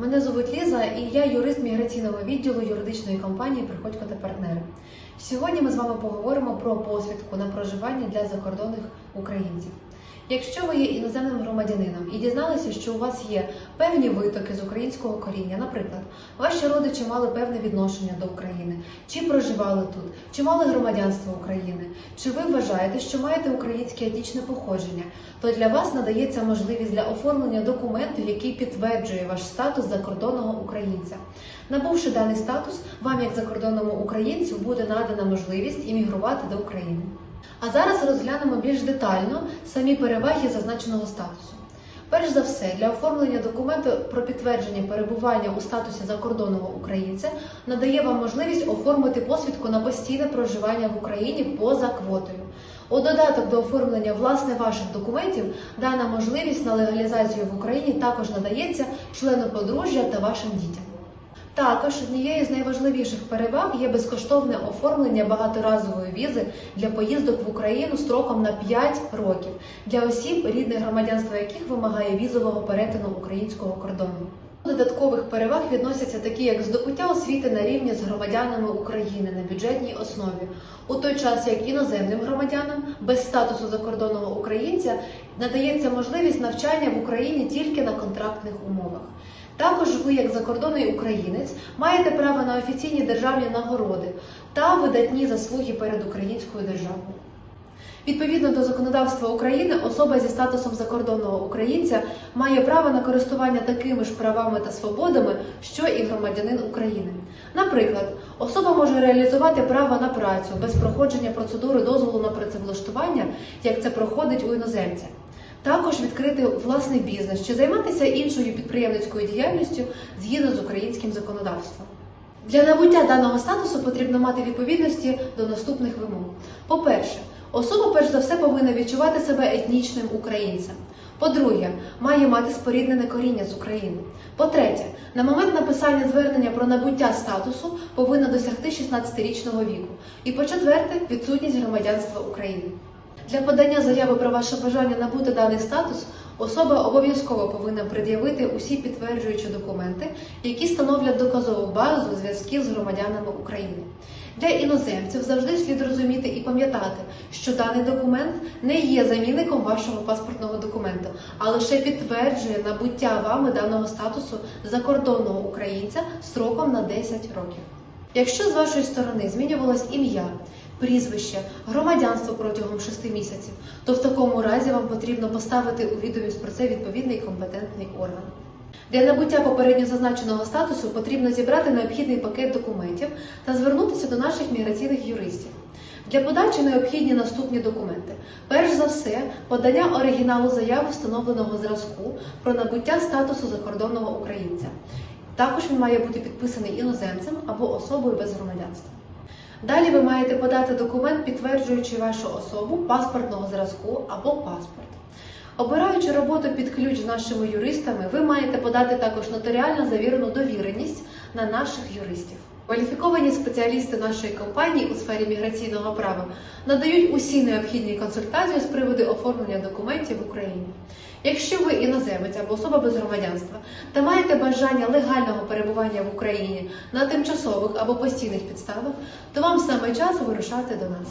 Мене звуть Ліза і я юрист міграційного відділу юридичної компанії Приходько та партнери. Сьогодні ми з вами поговоримо про посвідку на проживання для закордонних українців. Якщо ви є іноземним громадянином і дізналися, що у вас є певні витоки з українського коріння, наприклад, ваші родичі мали певне відношення до України, чи проживали тут, чи мали громадянство України, чи ви вважаєте, що маєте українське етнічне походження, то для вас надається можливість для оформлення документу, який підтверджує ваш статус закордонного українця. Набувши даний статус, вам, як закордонному українцю, буде надана можливість іммігрувати до України. А зараз розглянемо більш детально самі переваги зазначеного статусу. Перш за все, для оформлення документу про підтвердження перебування у статусі закордонного українця надає вам можливість оформити посвідку на постійне проживання в Україні поза квотою. У додаток до оформлення власне ваших документів дана можливість на легалізацію в Україні також надається члену подружжя та вашим дітям. Також однією з найважливіших переваг є безкоштовне оформлення багаторазової візи для поїздок в Україну строком на 5 років для осіб, рідне громадянство яких вимагає візового перетину українського кордону. Додаткових переваг відносяться такі, як здобуття освіти на рівні з громадянами України на бюджетній основі, у той час як іноземним громадянам без статусу закордонного українця надається можливість навчання в Україні тільки на контрактних умовах. Також ви, як закордонний українець, маєте право на офіційні державні нагороди та видатні заслуги перед українською державою. Відповідно до законодавства України, особа зі статусом закордонного українця має право на користування такими ж правами та свободами, що і громадянин України. Наприклад, особа може реалізувати право на працю без проходження процедури дозволу на працевлаштування, як це проходить у іноземця. Також відкрити власний бізнес чи займатися іншою підприємницькою діяльністю згідно з українським законодавством. Для набуття даного статусу потрібно мати відповідності до наступних вимог. По-перше, особа перш за все повинна відчувати себе етнічним українцем. По-друге, має мати споріднене коріння з України. По-третє, на момент написання звернення про набуття статусу повинна досягти 16-річного віку. І по-четверте, відсутність громадянства України. Для подання заяви про ваше бажання набути даний статус особа обов'язково повинна пред'явити усі підтверджуючі документи, які становлять доказову базу зв'язків з громадянами України. Для іноземців завжди слід розуміти і пам'ятати, що даний документ не є замінником вашого паспортного документу, а лише підтверджує набуття вами даного статусу закордонного українця строком на 10 років. Якщо з вашої сторони змінювалось ім'я, прізвище, громадянство протягом 6 місяців, то в такому разі вам потрібно поставити у відомість про це відповідний компетентний орган. Для набуття попередньо зазначеного статусу потрібно зібрати необхідний пакет документів та звернутися до наших міграційних юристів. Для подачі необхідні наступні документи. Перш за все, подання оригіналу заяви встановленого зразку про набуття статусу закордонного українця. Також він має бути підписаний іноземцем або особою без громадянства. Далі ви маєте подати документ, підтверджуючи вашу особу паспортного зразку або паспорт. Обираючи роботу під ключ з нашими юристами, ви маєте подати також нотаріально завірену довіреність на наших юристів. Кваліфіковані спеціалісти нашої компанії у сфері міграційного права надають усі необхідні консультації з приводу оформлення документів в Україні. Якщо ви іноземець або особа без громадянства та маєте бажання легального перебування в Україні на тимчасових або постійних підставах, то вам саме час вирушати до нас.